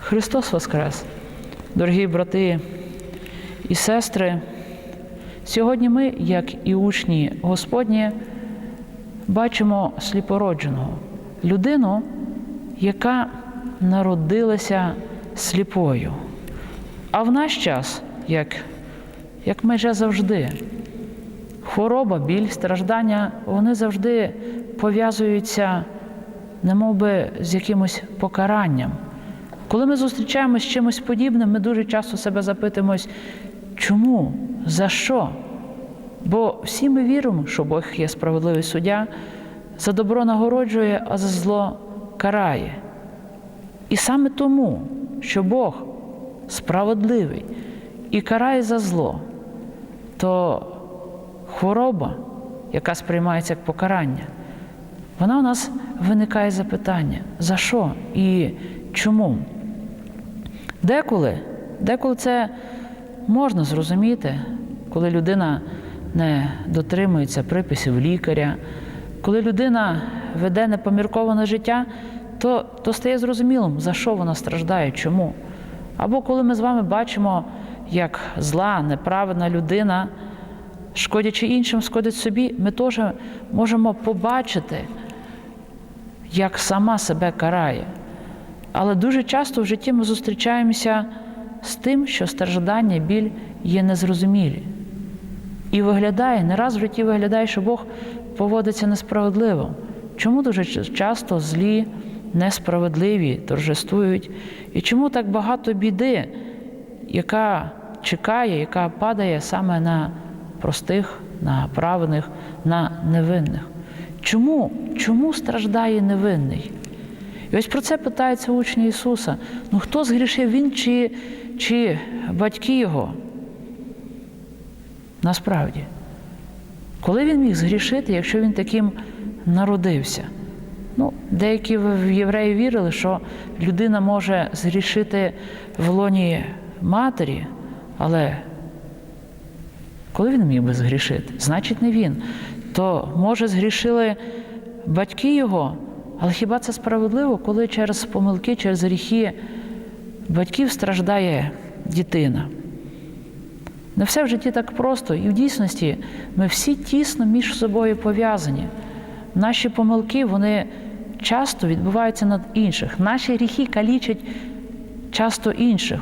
Христос Воскрес! Дорогі брати і сестри, сьогодні ми, як і учні Господні, бачимо сліпородженого людину, яка народилася сліпою. А в наш час, як, як майже завжди, хвороба, біль, страждання, вони завжди пов'язуються, немов би, з якимось покаранням. Коли ми зустрічаємося з чимось подібним, ми дуже часто себе запитуємось, чому? За що? Бо всі ми віримо, що Бог є справедливий суддя, за добро нагороджує, а за зло карає. І саме тому, що Бог справедливий і карає за зло, то хвороба, яка сприймається як покарання, вона у нас виникає запитання, за що і чому? Деколи, деколи це можна зрозуміти, коли людина не дотримується приписів лікаря, коли людина веде непомірковане життя, то, то стає зрозумілим, за що вона страждає, чому. Або коли ми з вами бачимо, як зла, неправедна людина, шкодячи іншим, шкодить собі, ми теж можемо побачити, як сама себе карає. Але дуже часто в житті ми зустрічаємося з тим, що страждання, біль є незрозумілі. І виглядає, не раз в житті виглядає, що Бог поводиться несправедливо. Чому дуже часто злі, несправедливі торжествують? І чому так багато біди, яка чекає, яка падає саме на простих, на праведних, на невинних? Чому? Чому страждає невинний? І ось про це питаються учні Ісуса. Ну хто згрішив він чи, чи батьки його? Насправді, коли він міг згрішити, якщо він таким народився? Ну, Деякі євреї вірили, що людина може згрішити в лоні матері, але коли він міг би згрішити? Значить, не він. То, може, згрішили батьки його, але хіба це справедливо, коли через помилки, через гріхи батьків страждає дитина? Не все в житті так просто, і в дійсності ми всі тісно між собою пов'язані. Наші помилки вони часто відбуваються над інших. Наші гріхи калічать часто інших.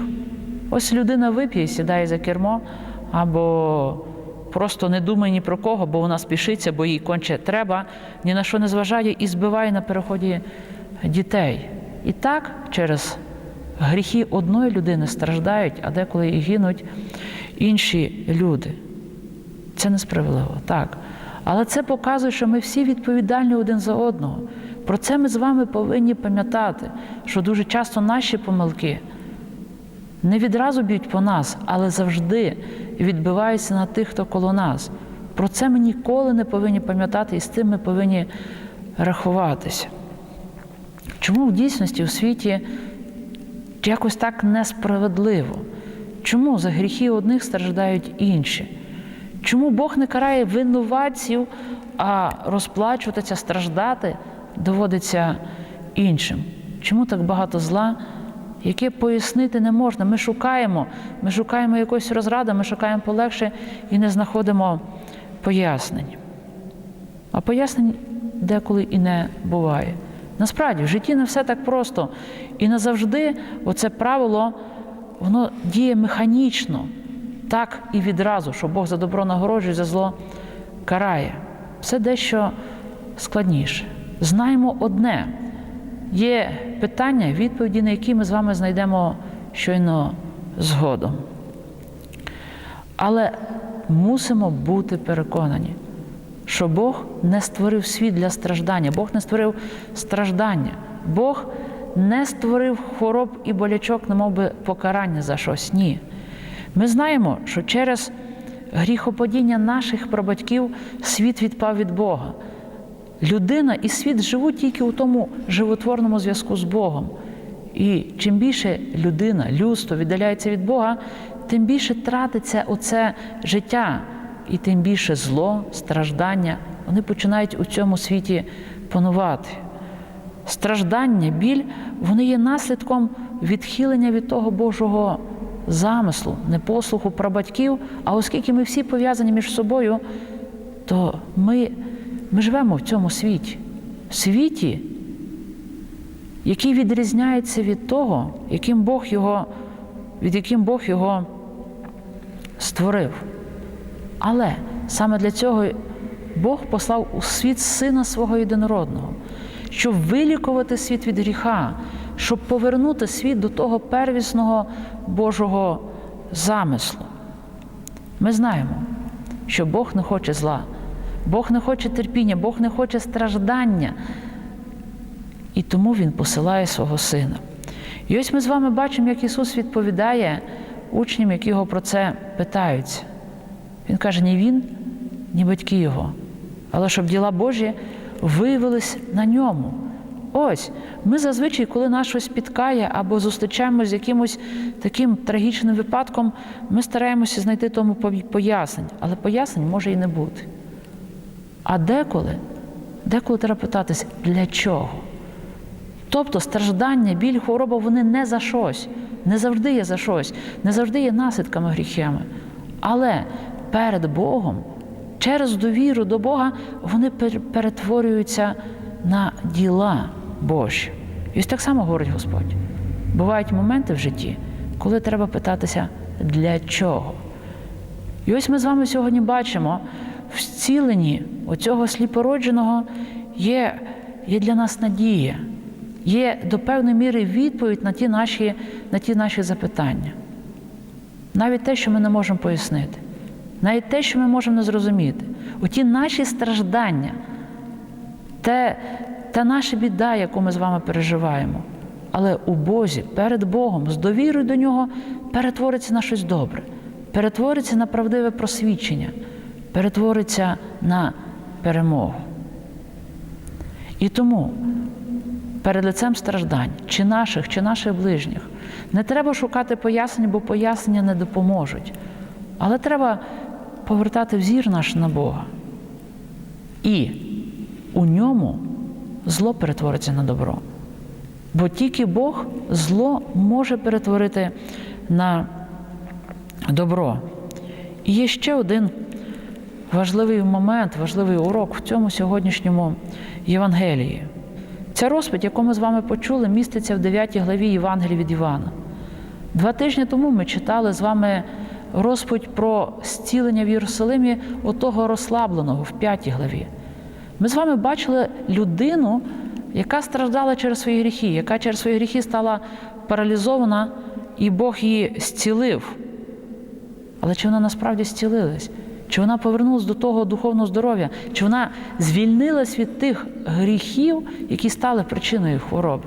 Ось людина вип'є сідає за кермо, або просто не думає ні про кого, бо вона спішиться, бо їй конче треба, ні на що не зважає і збиває на переході дітей. І так через гріхи одної людини страждають, а деколи і гинуть інші люди. Це несправедливо, так. Але це показує, що ми всі відповідальні один за одного. Про це ми з вами повинні пам'ятати, що дуже часто наші помилки не відразу б'ють по нас, але завжди відбиваються на тих, хто коло нас. Про це ми ніколи не повинні пам'ятати, і з тим ми повинні рахуватися. Чому в дійсності у світі якось так несправедливо? Чому за гріхи одних страждають інші? Чому Бог не карає винуватців, а розплачуватися, страждати доводиться іншим? Чому так багато зла, яке пояснити не можна? Ми шукаємо, ми шукаємо якоїсь розради, ми шукаємо полегше і не знаходимо пояснень. А пояснень деколи і не буває. Насправді, в житті не все так просто. І не завжди оце правило воно діє механічно, так і відразу, що Бог за добро нагороджує, за зло карає. Все дещо складніше. Знаємо одне: є питання, відповіді, на які ми з вами знайдемо щойно згодом. Але мусимо бути переконані, що Бог не створив світ для страждання, Бог не створив страждання, Бог не створив хвороб і болячок, немов би покарання за щось. Ні. Ми знаємо, що через гріхопадіння наших прабатьків світ відпав від Бога. Людина і світ живуть тільки у тому животворному зв'язку з Богом. І чим більше людина, людство віддаляється від Бога, тим більше тратиться оце життя, і тим більше зло, страждання, вони починають у цьому світі панувати. Страждання, біль, вони є наслідком відхилення від того Божого замислу, непослуху прабатьків, а оскільки ми всі пов'язані між собою, то ми, ми живемо в цьому світі. Світі, який відрізняється від того, яким Бог його, від яким Бог його створив. Але саме для цього Бог послав у світ Сина свого єдинородного, щоб вилікувати світ від гріха, щоб повернути світ до того первісного Божого замислу. Ми знаємо, що Бог не хоче зла, Бог не хоче терпіння, Бог не хоче страждання. І тому Він посилає свого сина. І ось ми з вами бачимо, як Ісус відповідає учням, які його про це питаються. Він каже, ні він, ні батьки його, але щоб діла Божі виявились на ньому. Ось, ми зазвичай, коли нас щось спіткає або зустрічаємося з якимось таким трагічним випадком, ми стараємося знайти тому пояснень, але пояснень може і не бути. А деколи, деколи треба питатись, для чого? Тобто страждання, біль, хвороба, вони не за щось, не завжди є за щось, не завжди є наслідками гріхами. Але перед Богом, через довіру до Бога, вони перетворюються на діла Божі. І ось так само говорить Господь. Бувають моменти в житті, коли треба питатися, для чого. І ось ми з вами сьогодні бачимо, в оцього сліпородженого є, є для нас надія, є до певної міри відповідь на ті наші, на ті наші запитання. Навіть те, що ми не можемо пояснити, навіть те, що ми можемо не зрозуміти, оті наші страждання, те, та наша біда, яку ми з вами переживаємо, але у Бозі, перед Богом, з довірою до Нього перетвориться на щось добре, перетвориться на правдиве просвідчення, перетвориться на перемогу. І тому перед лицем страждань, чи наших, чи наших ближніх, не треба шукати пояснень, бо пояснення не допоможуть. Але треба повертати взір наш на Бога. І у ньому зло перетвориться на добро. Бо тільки Бог зло може перетворити на добро. І є ще один важливий момент, важливий урок в цьому сьогоднішньому Євангелії. Ця розповідь, яку ми з вами почули, міститься в 9 главі Євангелії від Івана. Два тижні тому ми читали з вами розповідь про зцілення в Єрусалимі отого розслабленого в 5 главі. Ми з вами бачили людину, яка страждала через свої гріхи, яка через свої гріхи стала паралізована, і Бог її зцілив. Але чи вона насправді зцілилась? Чи вона повернулася до того духовного здоров'я? Чи вона звільнилась від тих гріхів, які стали причиною хвороби?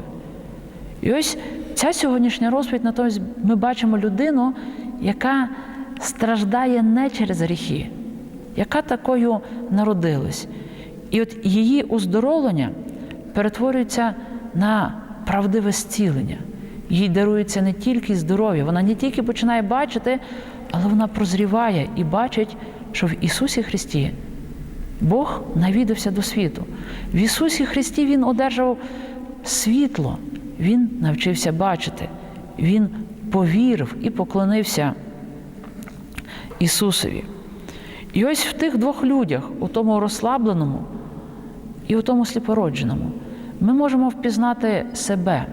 І ось ця сьогоднішня розповідь, натомість ми бачимо людину, яка страждає не через гріхи, яка такою народилась. І от її оздоровлення перетворюється на правдиве зцілення. Їй дарується не тільки здоров'я, вона не тільки починає бачити, але вона прозріває і бачить, що в Ісусі Христі Бог навідався до світу. В Ісусі Христі Він одержав світло, Він навчився бачити, Він повірив і поклонився Ісусові. І ось в тих двох людях, у тому розслабленому і у тому сліпородженому, ми можемо впізнати себе.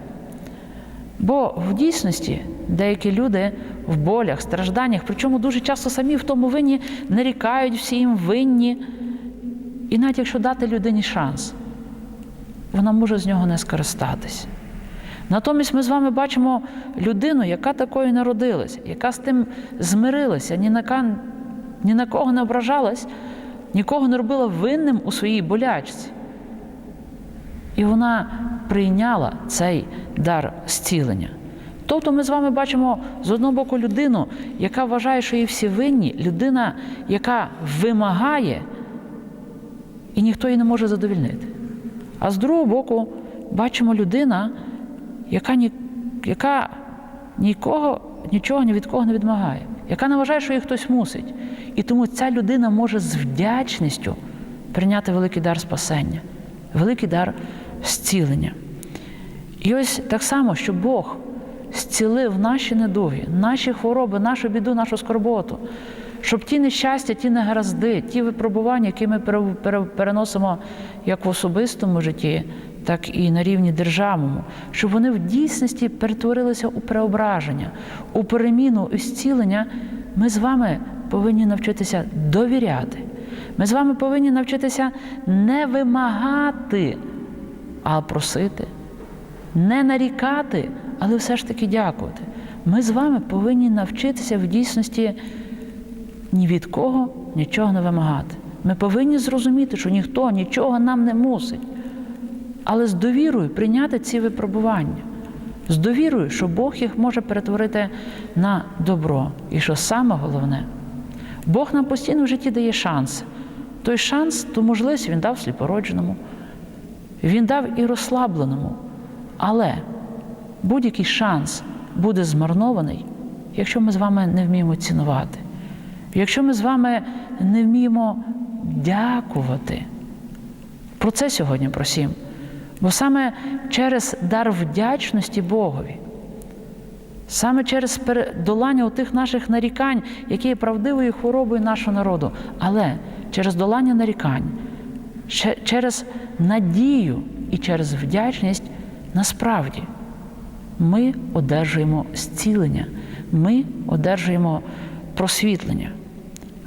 Бо в дійсності деякі люди в болях, стражданнях, причому дуже часто самі в тому винні нарікають всі їм винні. І навіть якщо дати людині шанс, вона може з нього не скористатись. Натомість ми з вами бачимо людину, яка такою народилась, яка з тим змирилася, ні на, ні на кого не ображалась, нікого не робила винним у своїй болячці. І вона прийняла цей дар зцілення. Тобто ми з вами бачимо з одного боку людину, яка вважає, що її всі винні, людина, яка вимагає, і ніхто її не може задовільнити. А з другого боку, бачимо людина, яка ні, яка нікого, нічого ні від кого не відмагає, яка не вважає, що її хтось мусить. І тому ця людина може з вдячністю прийняти великий дар спасення, великий дар зцілення. І ось так само, що Бог зцілив наші недуги, наші хвороби, нашу біду, нашу скорботу, щоб ті нещастя, ті негаразди, ті випробування, які ми пере- пере- переносимо як в особистому житті, так і на рівні державному, щоб вони в дійсності перетворилися у преображення, у переміну, у зцілення, ми з вами повинні навчитися довіряти. Ми з вами повинні навчитися не вимагати, а просити, не нарікати, але все ж таки дякувати. Ми з вами повинні навчитися в дійсності ні від кого нічого не вимагати. Ми повинні зрозуміти, що ніхто нічого нам не мусить, але з довірою прийняти ці випробування, з довірою, що Бог їх може перетворити на добро. І що саме головне, Бог нам постійно в житті дає шанси. Той шанс, ту можливість він дав сліпородженому, він дав і розслабленому. Але будь-який шанс буде змарнований, якщо ми з вами не вміємо цінувати, якщо ми з вами не вміємо дякувати. Про це сьогодні просім. Бо саме через дар вдячності Богові, саме через долання тих наших нарікань, які є правдивою хворобою нашого народу, але через долання нарікань, через надію і через вдячність насправді ми одержуємо зцілення, ми одержуємо просвітлення.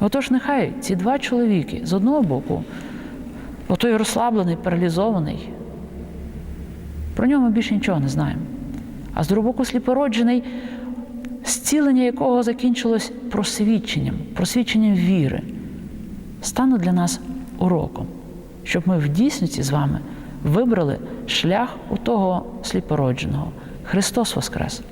Отож, нехай ці два чоловіки з одного боку, отой розслаблений, паралізований, про нього ми більше нічого не знаємо. А з другого боку, сліпороджений, зцілення якого закінчилось просвідченням, просвідченням віри, стануть для нас уроком, щоб ми в дійсності з вами вибрали шлях у того сліпородженого. Христос Воскрес!